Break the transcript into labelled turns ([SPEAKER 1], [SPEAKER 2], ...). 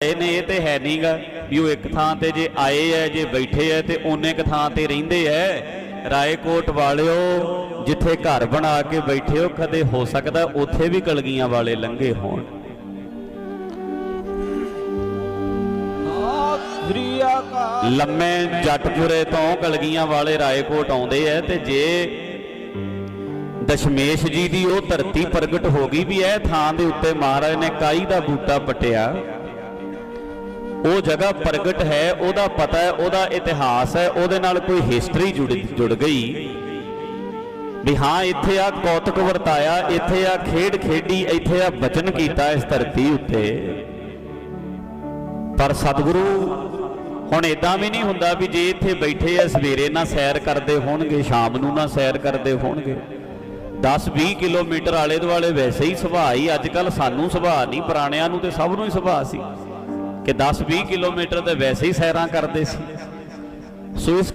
[SPEAKER 1] ਇਹ ਨੇ, ਇਹ ਤੇ ਹੈ ਨਹੀਂਗਾ ਵੀ ਉਹ ਇੱਕ ਥਾਂ ਤੇ ਜੇ ਆਏ ਐ, ਜੇ ਬੈਠੇ ਐ, ਤੇ ਉਹਨੇ ਇੱਕ ਥਾਂ ਤੇ ਰਹਿੰਦੇ ਐ। ਰਾਏਕੋਟ ਵਾਲਿਓ, ਜਿੱਥੇ ਘਰ ਬਣਾ ਕੇ ਬੈਠੇ ਹੋ, ਕਦੇ ਹੋ ਸਕਦਾ ਉੱਥੇ ਵੀ ਕਲਗੀਆਂ ਵਾਲੇ ਲੰਘੇ ਹੋਣ।
[SPEAKER 2] ਸ੍ਰੀ ਅਕਾਲ
[SPEAKER 1] ਲੰਮੇ ਜੱਟਪੁਰੇ ਤੋਂ ਕਲਗੀਆਂ ਵਾਲੇ ਰਾਏਕੋਟ ਆਉਂਦੇ ਐ, ਤੇ ਜੇ ਦਸ਼ਮੇਸ਼ ਜੀ ਦੀ ਉਹ ਧਰਤੀ ਪ੍ਰਗਟ ਹੋ ਗਈ ਵੀ ਇਹ ਥਾਂ ਦੇ ਉੱਤੇ ਮਹਾਰਾਜ ਨੇ ਕਾਈ ਦਾ ਬੂਟਾ ਪਟਿਆ। ਉਹ ਜਗ੍ਹਾ ਪ੍ਰਗਟ ਹੈ, ਉਹਦਾ ਪਤਾ ਹੈ, ਉਹਦਾ ਇਤਿਹਾਸ ਹੈ, ਉਹਦੇ ਨਾਲ ਕੋਈ ਹਿਸਟਰੀ ਜੁੜ ਜੁੜ ਗਈ। ਵੀ ਹਾਂ, ਇੱਥੇ ਆ ਕੌਤਕ ਵਰਤਾਇਆ, ਇੱਥੇ ਆ ਖੇਡ ਖੇਡੀ, ਇੱਥੇ ਆ ਬਚਨ ਕੀਤਾ ਇਸ ਧਰਤੀ ਉੱਤੇ। ਪਰ ਸਤਿਗੁਰੂ ਹੁਣ ਇਦਾਂ ਵੀ ਨਹੀਂ ਹੁੰਦਾ ਵੀ ਜੇ ਇੱਥੇ ਬੈਠੇ ਆ, ਸਵੇਰੇ ਨਾ ਸੈਰ ਕਰਦੇ ਹੋਣਗੇ, ਸ਼ਾਮ ਨੂੰ ਨਾ ਸੈਰ ਕਰਦੇ ਹੋਣਗੇ। 10-20 ਕਿਲੋਮੀਟਰ ਆਲੇ ਦੁਆਲੇ ਵੈਸੇ ਹੀ ਸੁਭਾਅ ਹੀ ਅੱਜ ਕੱਲ ਸਾਨੂੰ ਸੁਭਾਅ ਨਹੀਂ, ਪੁਰਾਣਿਆਂ ਨੂੰ ਤੇ ਸਭ ਨੂੰ ਹੀ ਸੁਭਾਅ ਸੀ। ਕਿ 10-20 ਕਿਲੋਮੀਟਰ ਤੇ ਵੈਸੇ ਹੀ ਸੈਰਾਂ ਕਰਦੇ ਸੀ। ਸੋ ਇਸ